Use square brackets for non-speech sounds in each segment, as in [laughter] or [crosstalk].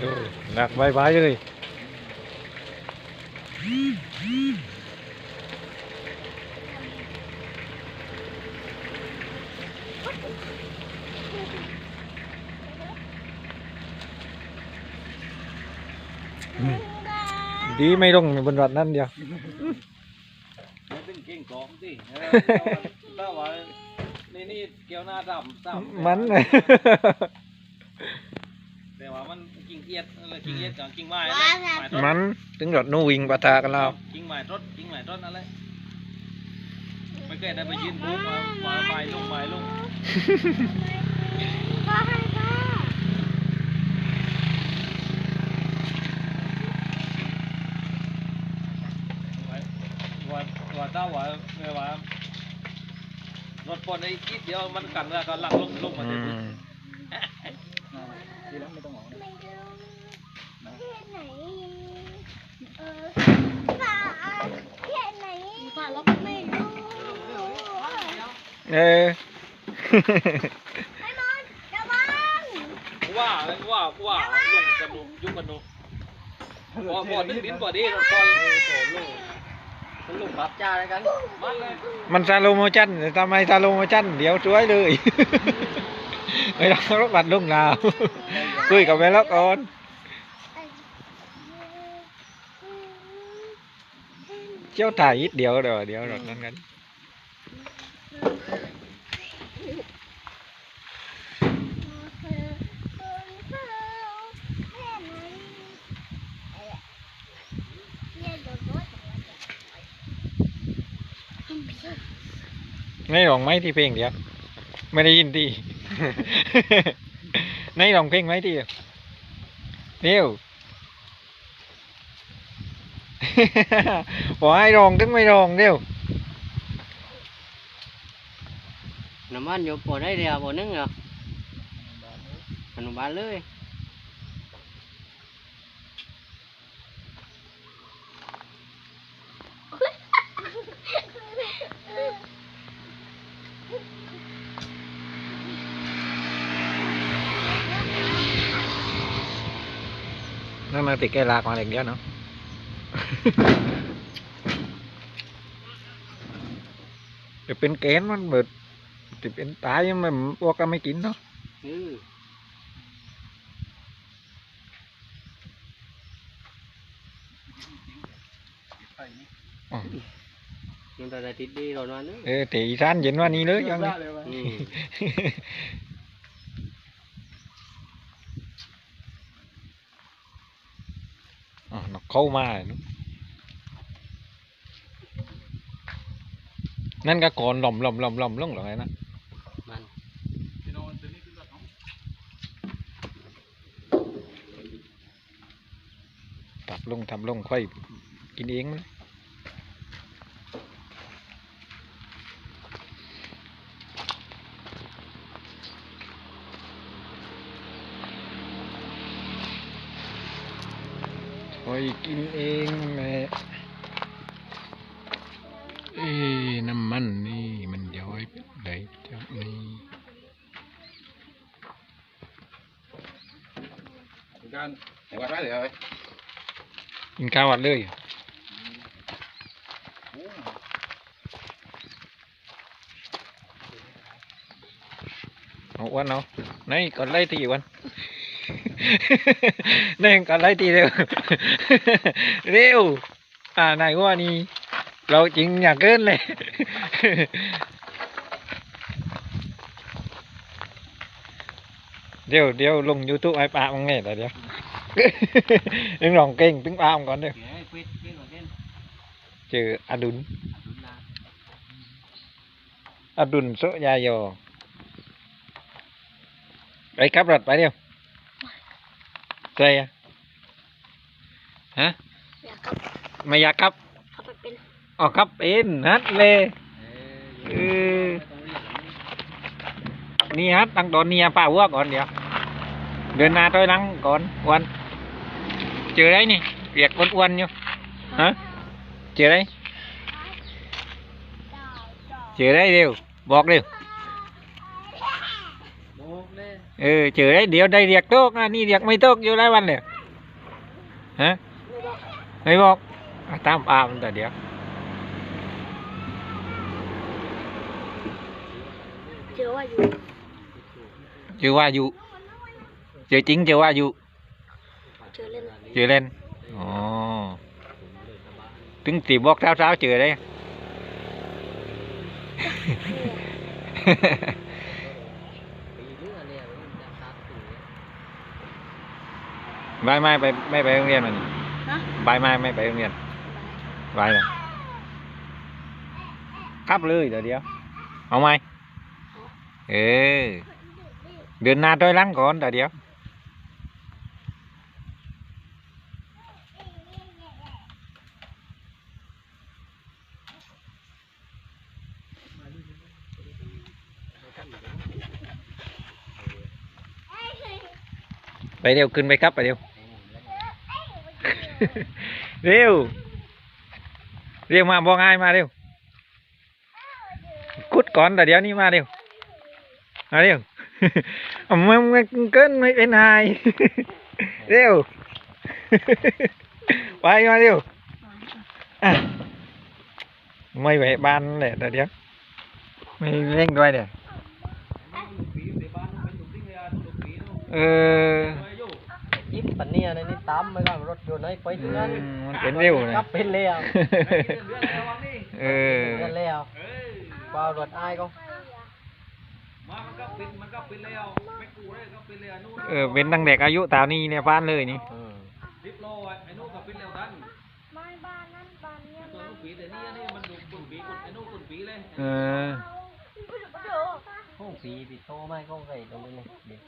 ดูหนักใบใบายเลยอืมดีไม่ลงบนวัดนั่นเดียวไม่เป็น เอียดอะไรกิ่งเอียดกับกิ่งไม้ว้าวไม้ต้นมันถึงรถนู่วิ่งปะทะกันแล้วกิ่งไม้ต้นกิ่งไม้ต้นอะไรไม่เคยได้ไปยืนปุ๊บมามาไม้ลงไม้ลงพ่อให้พ่อว่าว่าถ้าว่าไม่ว่ารถปนไอ้คิดเดียวมันกันแล้วก็หลังลงลงมาอืเต็มมทีแล้วไม่ต้องออก ไม่รู้ที่ไหนเออป่าที่ไหนป่า เราไม่รู้เออ ไอ้มอนระวังว่าว่าว่าลงกันลงยุบกันลงพอพอนึกดินพอดีรถพอโอ้ลงมันลงปรับจ้าอะไรกันมันเลยมันซาโลโมชันทำไมซาโลโมชันเดี๋ยวช่วยเลยไม่ต้องรถบัดลุงนาวคุยกับแม่แล้วก่อน เจ้าถ่ายอีกเดียวเดี๋ยวเดี๋ยวรถนั้นกันไม่ลองไหมที่เพลงเดียวไม่ได้ยินที่ไม่ลองเพลงไหมที่เร็วบอกให้ลองถึงไม่ลองเร็วน้ำมันอยู่ปอได้เดียว ปอนึงเหรออนุบาลเลยนั่นมาติดแกลาก จะเป็นแกนมันเบิดจะเป็นตายมันพวกก็ไม่กินเนาะอืออ๋อมันจะได้ติดดีรอนวันนึงเออตีสานเย็นวันนี้เลยยังนี้อืมอ๋อ nó câu มาเลยเนอะนั่นก็ก่อนหล่อมหล่อมหล่อมหล่อมลงหรอไงนะมันตับลงทำลงค่อยกินเองมันค่อยกินเองแหละ เอ้ยน้ำมันนี่มันย้อยไปไหนจากนี้การแต่ว่าได้เลยกินข้าววัดเลยเอาอ้วันเอาไหนก่อนไล่ตีอ้วันนี่ก่อนไล่ตีเร็ว เร็ว อ่าไหนายว่านี่ เราจริงอยากเกินเลย เดี๋ยวเดี๋ยวลงยูทูบไอ้ปลามังไงแต่เดี๋ยวนึงลองเก่งตึงปลามันก่อนเด้อเดี๋ยวให้ฟิตฟิตก่อนเช่นเจออดุลดุนนาอดุลโซยายอไปขับรถไปเดียวใจอะฮะอยากกลับไม่อยากขับเขาไป เป็นอ๋อขับเป็นฮัดเลยเออนี่ฮัดตั้งตอนนี้ป้าวัวก่อนเดี๋ยว เดินหน้าถอยหลังก่อนอ้วันเจอได้นี่เรียกอ้วนๆอยู่ฮะเจอได้เจอได้เร็วบอกเร็วโอ้อ้เล่เออเจอได้เดี๋ยวได้เรียกโต๊ะนะนี่เรียกไม่โต๊ะอยู่หลายวันเลยฮะไม่บอกอะตามอามันแต่เดี๋ยว เจอว่าอยู่เจอว่าอยู่เจอจริงเจอว่าอยู่เจอเล่นเจอเล่นอ๋อถึงตีบอก เออเดถึงเนี่ยบายไม่ไปไม่ไปโรงเรียนมันฮะบายไม่ไม่ไปโรงเรียนบายเลยครับเลยเดี๋ยวเดียวเอาไหมเออ เดินหน้าต้อยหลังก่อนเดี๋ยวเดียว ไปเร็วขึ้นไปครับไปเร็ว เร็ว เรียกมาบอกง่ายมาเร็วคุดก่อนแต่เดี๋ยวนี้มาเร็ว มาเร็ว เอามันมันเกินไม่เป็นไง เร็ว ไปมาเร็วอ่ะไม่ไหวบ้านเลยแต่เดี๋ยวไม่เร่งด้วยเดี๋ยวเออ จิ๊บปันเนี่ยนี่ตามไปกับรถยนต์ให้ไปถึงนั้น อืมมันเป็นเร็วนะ กลับเป็นแล้ว เออ เป็นแล้วเปล่ารถอายก็ [laughs] มามันก็ปิดมันก็ปิดแล้วไม่กูเลยก็ปิดแล้วนู่นเออเป็นตั้งเด็กอายุตาวนี้เนี่ยฟ้านเลยนี่อืมสิบโลอะไอ้นู่นก็ปิดแล้วดันไม้บ้านนั้นบ้านเนี้ยตัวนะลูกปีแต่นี่นี่มันดูคนปีคนไอ้นู่นคนปีเลยเออห้องปีปีโตไม่ก็ใส่ตรงนี้เด็ก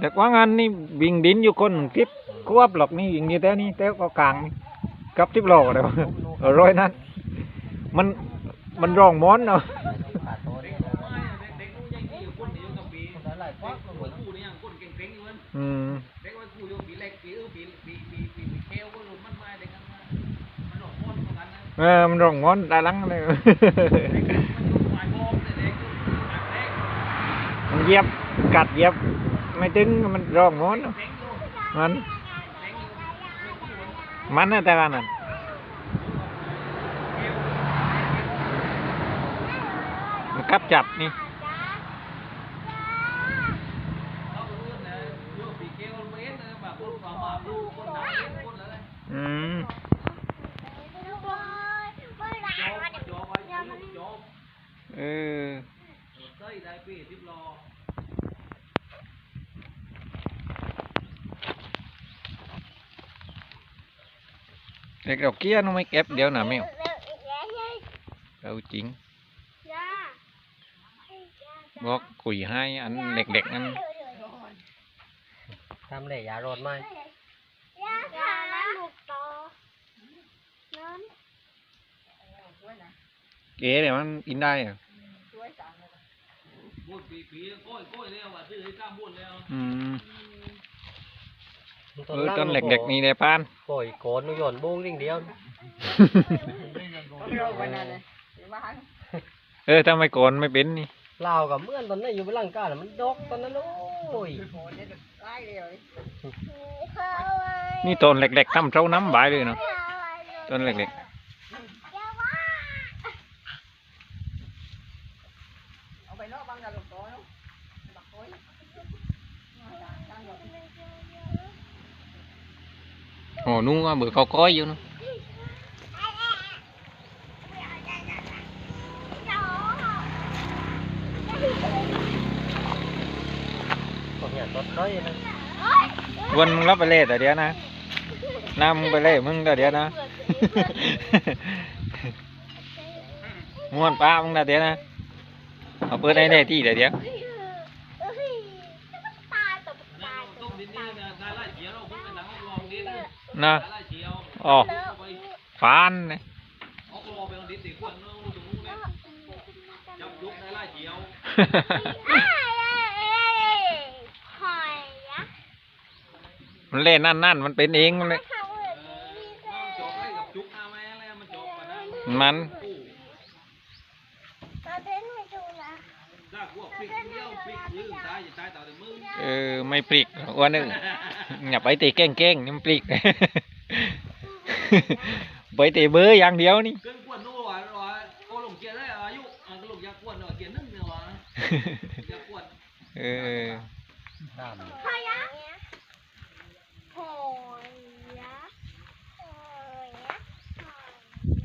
เด็กว่างานนี่วิ่งดินอยู่คนคลิปควบหรอกนี่วิ่งอยู่แต่นี่แต่ก็กลางนี่กับทิบโลกเลยวะเออร้อยนั้นมันมันร้องม้อนเนาะ อืมเด็กว่ากูอยู่ปีเล็กปีเออปีปีปีปีปีเคลก็รู้มันมาเด็กกันมามันหลอกคนเหมือนกันนะเออมันร้องม้อนได้หลังเลยมันอยู่ฝ่ายบอมแต่เด็กอยู่ต่างเด็กมันเหยียบกัดเหยียบไม่ถึงมันร้องม้อนเนาะเด็กอยู่มันเด็กอยู่ไม่กูมันมันนะแต่ว่านั่นมันกับจับนี่ เรารู้นะอยู่ปีเคลเว้นนะแบบคนฝ่ามาผู้คนหนักเล่นคน อะไรอืมจอบจอบไปจอบเออเต้ยได้ปีสิบโล เด็กเราเกี้ยนไม่เก็บเดี๋ยวนะแมวเอาจริงบอกคุยให้อันเด็กๆนั้นทำเลยอย่ารถไหมเก๋เดี๋ยวมันกินได้อะบุญปีปีก้อยก้อยแล้วอะซื้อให้กล้ามบุญแล้วอืมเออตอนเด็กๆนี่ในป้านปล่อยโกนหย่อนบุ้งริ่งเดียวเออถ้าไม่โกนไม่เป็นนี่ลาวกับเมื่อนตอนนั้นอยู่บนหลังกาน่ะมันดกตอนนั้นโอ้ยนี่ตอนเล็กๆทำเท่าน้ำบายเลยเนาะตอนเล็กๆ โอ้นุ่งว่าเบื่อเขาก้อยอยู่เนาะผมอยากรถร้อยนะวันมึงรับไป เล่แต่เดี๋ยวนะน้ำมึงไปเล่มึงแต่เดี๋ยวนะม้วนป้ามึงแต่เดี๋ยวนะเอาเปิดให้ได้ที่แต่เดี๋ยวต้มดินนี่นะได้ไล่เฉียวเราผมเป็นหนังออกลองดินนะได้ไล่เฉียวอ๋อไปฟานเนี่ยออกลองไปเอาดินตีขวดนู้นตรงนู้นเลยจับยุกได้ไล่เฉียวมันเล่นนั่นนั่นมันเป็นเองมันเลยมันจบได้กับจุกอาแม่แล้วมันจบกันนะ มัน กู้ถ้าพวกพริก เดียวพริกยืมสายายอย่าตายต่อแต่มือเออไม่ปลิกอ้วนนึงอย่าไปเตะแกล้งแกล้งนี่มันปลิกไปเตะเบอร์อย่างเดียวนี่เกินกวนนู้นว่าว่าโอ้ลงเกียร์ได้อายุอะก็ลงยากวนเนาะเกียร์นึงเนี่ยว่ะยากวนเออตามพายะโหยะโหยะ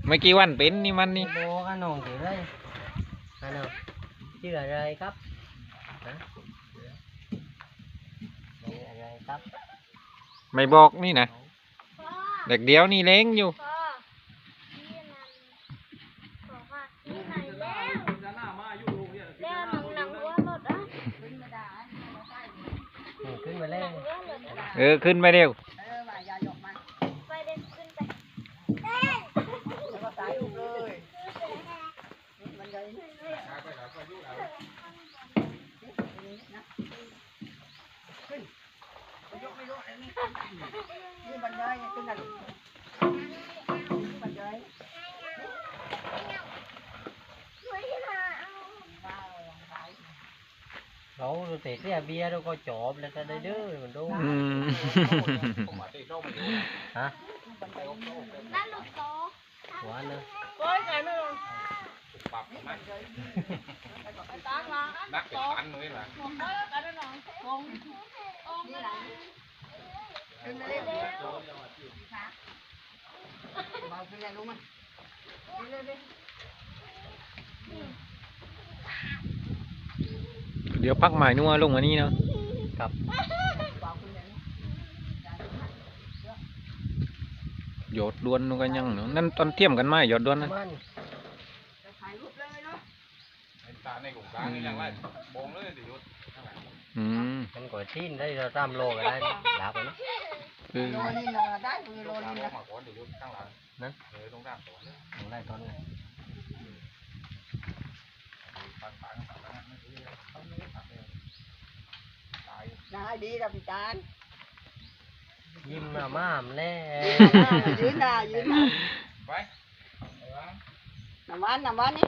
ไม่กี่วันเป็นนี่มันนี่โบกันน้องถือเลยอันนั้นชื่ออะไรครับนะชื่ออะไร ครับไม่บอกนี่นะพ่อเด็กเดียวนี่เล้งอยู่พ่อพี่นันบอกว่านี่ไหนแล้ว จะหน้ามาอายุลงเนี่ย แล้วหนังหนังรั้วรถอะ อืมขึ้นมาเล่ หนั น งรั้วรถอะ เออขึ้นไปเร็ว ไปเดินขึ้นไปเต้น เราดูเตะเสียเบียร์เราก็จบแล้วก็ได้เด้อมันดูอืมฮะนั่นลูกโตหวานเนอะนักเป็นตันเลยล่ะเดี๋ยวพักใหม่นัวลงอันนี้เนาะครับหยดดวนนู่นก็ยังเนาะนั่นตอนเทียมกันไหมหยดดวนนั่นมันไอ้ตาในกลุ่มกลางนี่ยังไรบงเลยดิยุทธอืมมันก็ทิ้นได้เราตามโลกันได้หลับไปเนาะเออตรงกลางมาก่อนดิยุทธข้างหลังนั่นเออตรงกลางตัวเนี่ยของได้ตอนไงปันปันปันปันไม่ดีต้องไม่ตัดเลย ตายได้ดีกับพี่จานยิ้มมาม่ามแล้วยืนได้ยืนได้ไปไปวะน้ำหวานน้ำหวานนี่